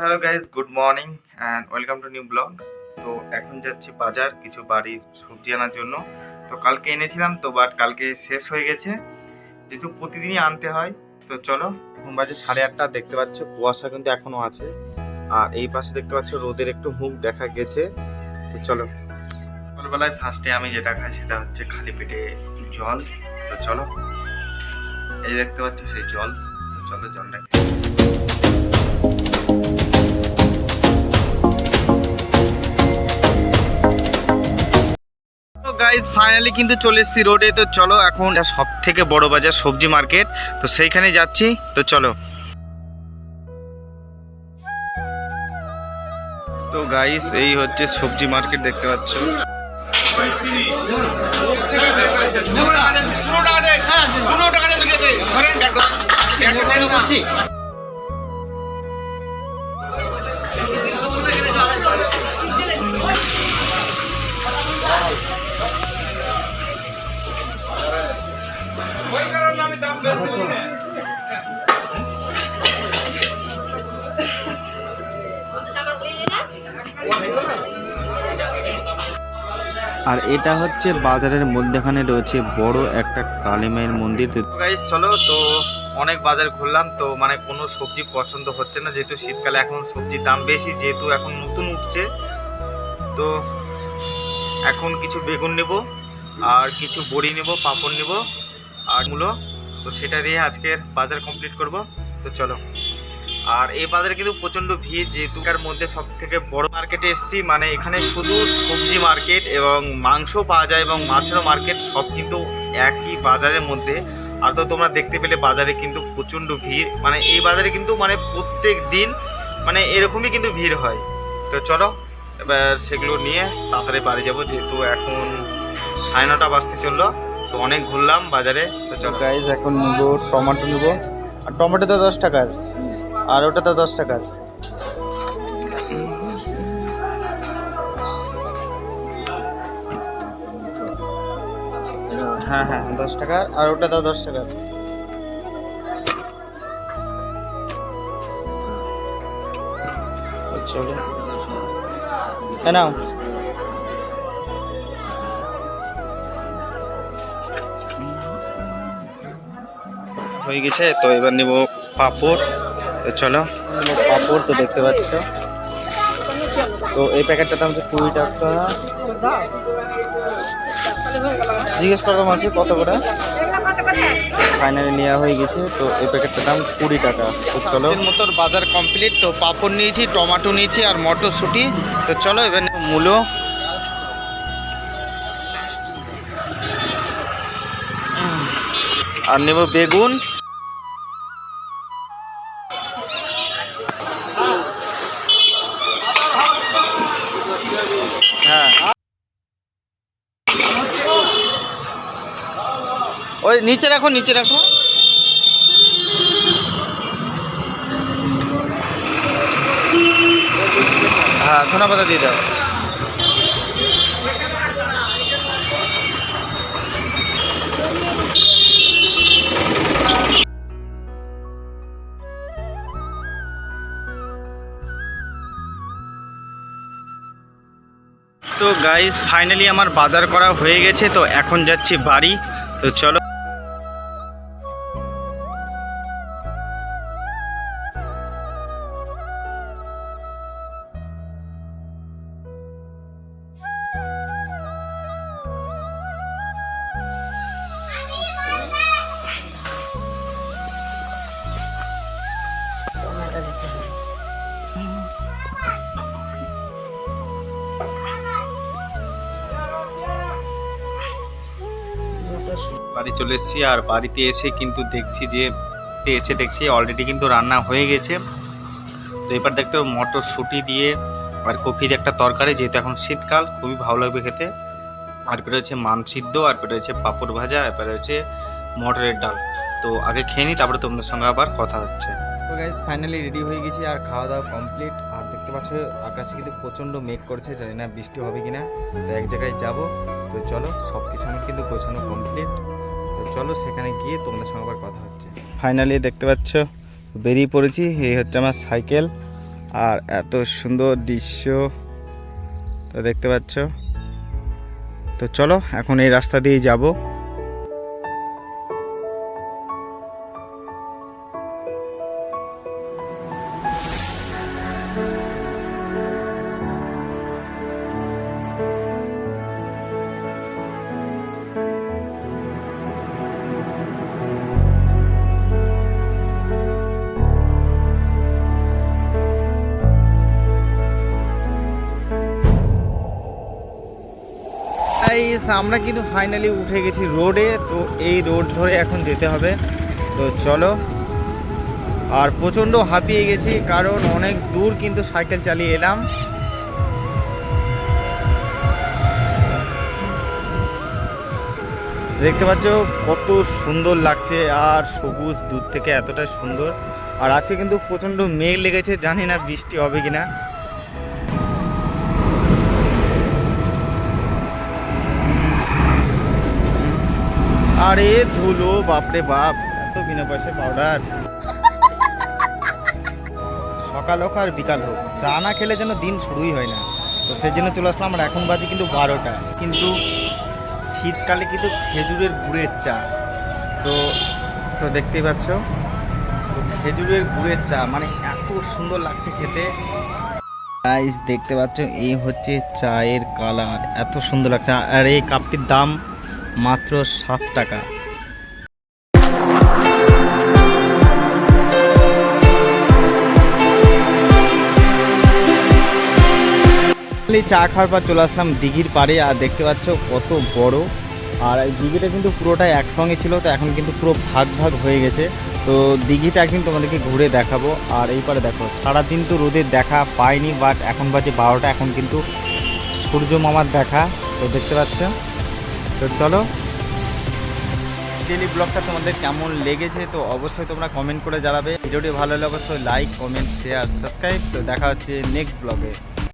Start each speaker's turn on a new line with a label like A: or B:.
A: Hello guys good morning and welcome to new blog তো এখন যাচ্ছি বাজার, কিছু বাড়ির সবজি আনার জন্য। তো কালকে এনেছিলাম তো বাট কালকে শেষ হয়ে গেছে। যেহেতু প্রতিদিনই আনতে হয়, তো চলো, এখন বাজে সাড়ে আটটা, দেখতে পাচ্ছ কুয়াশা কিন্তু এখনও আছে। আর এই পাশে দেখতে পাচ্ছ রোদের একটু মুখ দেখা গেছে। তো চলো। সকালবেলায় ফার্স্টে আমি যেটা খাই সেটা হচ্ছে খালি পেটে জল। তো চলো, এই দেখতে পাচ্ছ সেই জল। তো চলো জলটা গাইজ ফাইনালি কিন্তু চলে এসেছি রোডে তো চলো এখন সব থেকে বড় বাজার সবজি মার্কেট তো সেইখানে যাচ্ছি তো চলো তো গাইস এই হচ্ছে সবজি মার্কেট দেখতে পাচ্ছ আর এটা হচ্ছে বাজারের মধ্যেখানে রয়েছে বড় একটা কালী মায়ের মন্দির। চলো, তো অনেক বাজার ঘুরলাম, তো মানে কোনো সবজি পছন্দ হচ্ছে না, যেহেতু শীতকালে এখন সবজির দাম বেশি, যেহেতু এখন নতুন উঠছে, তো এখন কিছু বেগুন নেব, আর কিছু বড়ি নেব, পাঁপড় নেব, আর মূলো। তো সেটা দিয়ে আজকের বাজার কমপ্লিট করব। তো চলো। আর এই বাজারে কিন্তু প্রচণ্ড ভিড়, যেহেতু এর মধ্যে সব থেকে বড় মার্কেটে এসেছি মানে এখানে শুধু সবজি মার্কেট এবং মাংস পাওয়া যায় এবং মাছেরও মার্কেট সব কিন্তু একই বাজারের মধ্যে। আর তো তোমরা দেখতে পেলে বাজারে কিন্তু প্রচণ্ড ভিড় মানে এই বাজারে কিন্তু মানে প্রত্যেক দিন মানে এরকমই কিন্তু ভিড় হয়। তো চলো, এবার সেগুলো নিয়ে তাড়াতাড়ি বাড়ি যাব, যেহেতু এখন সাড়ে নটা বাজতে চলল। তো অনেক ঘুরলাম বাজারে, তো চলো। গাইজ এখন নিবো, টমেটো নিবো। আর টমেটো তো দশ টাকার। আর ওটা তো দশ টাকার। হ্যাঁ হ্যাঁ দশ টাকার। আর ওটা তো দশ টাকার হয়ে গেছে তো এবার নেব পাঁপড়। তো চলো। পাঁপড় তো দেখতে পাচ্ছ। তো এই প্যাকেটটার দাম হচ্ছে কুড়ি টাকা। জিজ্ঞেস করতাম আছে কত করে? ফাইনালি নেওয়া হয়ে গেছে তো এই প্যাকেটটার দাম কুড়ি টাকা। তো চলো। মতো বাজার কমপ্লিট তো পাঁপড় নিয়েছি টমাটো নিয়েছি আর মটরশুঁটি। তো চলো এবার নেব মূলো। আর নেব বেগুন। হ্যাঁ। ওই নিচে রাখো নিচে রাখো। হ্যাঁ ধন্যবাদ দিয়ে দাও। তো গাইস ফাইনালি আমার বাজার করা হয়ে গেছে তো এখন যাচ্ছি বাড়ি। তো চলো বাড়ি চলে এসেছি আর বাড়িতে এসে কিন্তু দেখছি যে, এসে দেখছি অলরেডি কিন্তু রান্না হয়ে গেছে। তো এবার দেখতে মটরশুঁটি দিয়ে আর কফি দিয়ে একটা তরকারি, যেহেতু এখন শীতকাল, খুবই ভালো লাগবে খেতে। আর পেটে হচ্ছে মান সিদ্ধ, আর পেটে হচ্ছে পাঁপড় ভাজা এরপরে হচ্ছে মটরের ডাল। তো আগে খেয়ে নিই তারপরে তোমাদের সঙ্গে আবার কথা হচ্ছে। তো গাইজ ফাইনালি রেডি হয়ে গেছি, আর খাওয়া দাওয়া কমপ্লিট আর দেখতে পাচ্ছ, আকাশে কিন্তু প্রচণ্ড মেঘ করছে, জানি না বৃষ্টি হবে কিনা। তো এক জায়গায় যাব। তো চলো সব কিছু আমার কিন্তু গোছানো কমপ্লিট চলো সেখানে গিয়ে তোমাদের সঙ্গে আবার কথা হচ্ছে। ফাইনালি দেখতে পাচ্ছ, বেরিয়ে পড়েছি, এই হচ্ছে আমার সাইকেল আর এত সুন্দর দৃশ্য, তো দেখতে পাচ্ছ। তো চলো, এখন এই রাস্তা দিয়ে যাব। গাইস আমরা কিন্তু ফাইনালি উঠে গেছি রোডে তো এই রোড ধরে এখন যেতে হবে। তো চলো, আর প্রচণ্ড হাঁপিয়ে গেছি, কারণ অনেক দূর কিন্তু সাইকেল চালিয়ে এলাম। দেখতে পাচ্ছ কত সুন্দর লাগছে, আর সবুজ দূর থেকে এতটা সুন্দর। আর আজকে কিন্তু প্রচণ্ড মেঘ লেগেছে, জানি না বৃষ্টি হবে কিনা। আরে ধুলো, বাপরে বাপ, এত বিনা পয়সা পাউডার সকাল হোক আর বিকাল হোক, চা না খেলে যেন দিন শুরুই হয় না। তো সেই জন্য চলে আসলাম, আর এখন বাজে কিন্তু বারোটা। কিন্তু শীতকালে কিন্তু খেজুরের গুড়ের চা। তো তো দেখতেই পাচ্ছ, তো খেজুরের গুড়ের চা মানে এত সুন্দর লাগছে খেতে। দেখতে পাচ্ছ, এই হচ্ছে চায়ের কালার এত সুন্দর লাগছে। আর এই কাপটির দাম মাত্র সাত টাকা। এই চা খাওয়ার পর চলে আসলাম দিঘির পাড়ে, আর দেখতে পাচ্ছ কত বড়। আর এই দিঘিটা কিন্তু পুরোটাই একসঙ্গে ছিল, তো এখন কিন্তু পুরো ভাগ ভাগ হয়ে গেছে। তো দিঘিটা একদিন তোমাদেরকে ঘুরে দেখাবো। আর এই পারে দেখো, সারাদিন তো রোদের দেখা পাইনি বাট এখন বাজে বারোটা, এখন কিন্তু সূর্য মামার দেখা। তো দেখতে পাচ্ছ? তো চলো। ডেলি ব্লগটা তোমাদের কেমন লেগেছে তো অবশ্যই তোমরা কমেন্ট করে জানাবে। ভিডিওটি ভালো লাগলে অবশ্যই লাইক কমেন্ট শেয়ার সাবস্ক্রাইব তো দেখা হচ্ছে নেক্সট ব্লগে